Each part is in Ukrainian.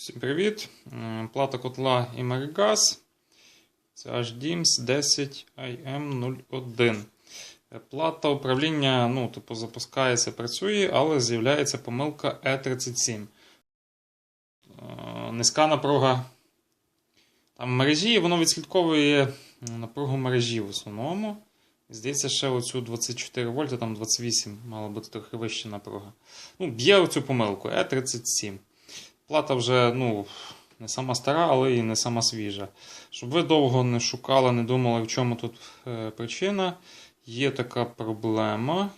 Всім привіт! М, Плата котла Imergas. Це HDIMS 10 IM01. Е, Плата управління ну, типу, запускається, працює, але з'являється помилка E37. Е, Низька напруга там мережі, воно відслідковує напругу мережі в основному. Здається, ще оцю 24 вольта, там 28 мала бути трохи вища напруга. Ну, б'є оцю помилку E37. Плата вже ну, не сама стара, але і не сама свіжа. Щоб ви довго не шукали, не думали, в чому тут е, причина. Є така проблема.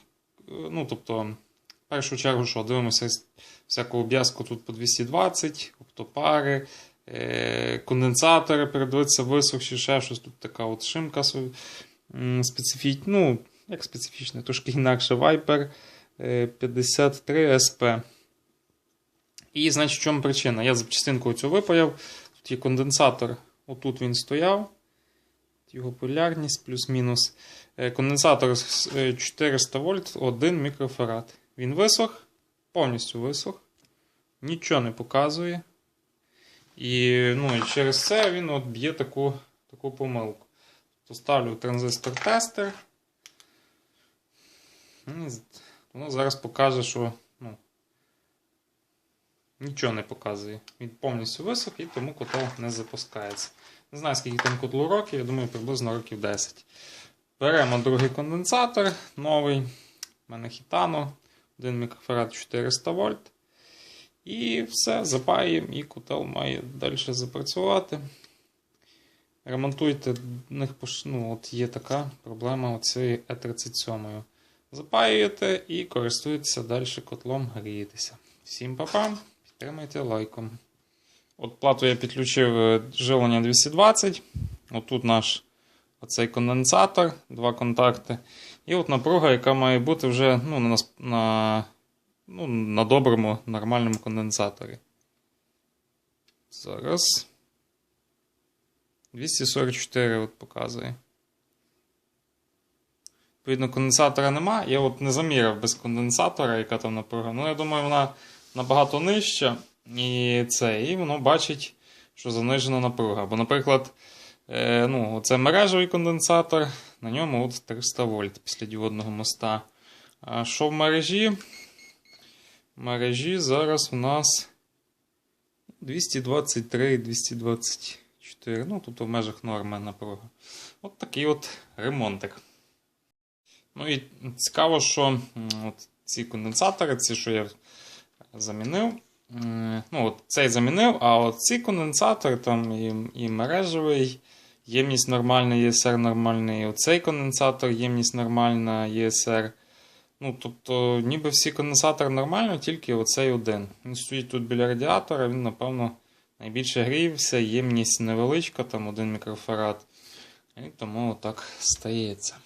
Е, Ну, тобто, в першу чергу, що дивимося всяку обв'язку тут по 220, оптопари, е, конденсатори, передивитися висохші, ще щось. Тут така от шимка специфічна. Ну, як специфічна, трошки інакше Viper е, 53 SP. І, значить, в чому причина? Я запчастинку цю випаяв. Тут є конденсатор, отут він стояв. Його полярність плюс-мінус. Е, Конденсатор е, 400 вольт, 1 мікрофарад. Він висох, повністю висох. Нічого не показує. І, ну, і через це він от б'є таку, таку помилку. Поставлю транзистор-тестер. Ну, Воно зараз покаже, що Нічого не показує. Він повністю висох і тому котел не запускається. Не знаю, скільки там котлу років, я думаю, приблизно років 10. Беремо другий конденсатор новий. У мене хітано, 1 мікрофарад 400 вольт. І все, запаємо, і котел має далі запрацювати. Ремонтуйте, ну, от є така проблема оцією E37. Запаюєте і користуєтеся далі котлом, грієтеся. Всім па-па! Підтримайте лайком. От плату я підключив е, живлення 220. Отут наш оцей конденсатор, два контакти. І от напруга, яка має бути вже ну, на, на, ну, на доброму, нормальному конденсаторі. Зараз. 244 от показує. Відповідно, конденсатора нема. Я от не заміряв без конденсатора, яка там напруга. Ну, я думаю, вона набагато нижча. І це, і воно бачить, що занижена напруга. Бо, наприклад, е, ну, це мережевий конденсатор, на ньому от 300 вольт після діодного моста. А що в мережі? В мережі зараз у нас 223-224. Ну, тобто в межах норми напруга. От такий от ремонтик. Ну і цікаво, що от ці конденсатори, ці, що я замінив. Ну, от цей замінив, а от ці конденсатори, там і, і мережевий, ємність нормальна, ЄСР нормальний, і оцей конденсатор, ємність нормальна, ЄСР. Ну, тобто, ніби всі конденсатори нормальні, тільки оцей один. Він стоїть тут біля радіатора, він, напевно, найбільше грівся, ємність невеличка, там 1 мікрофарад. І тому отак стається.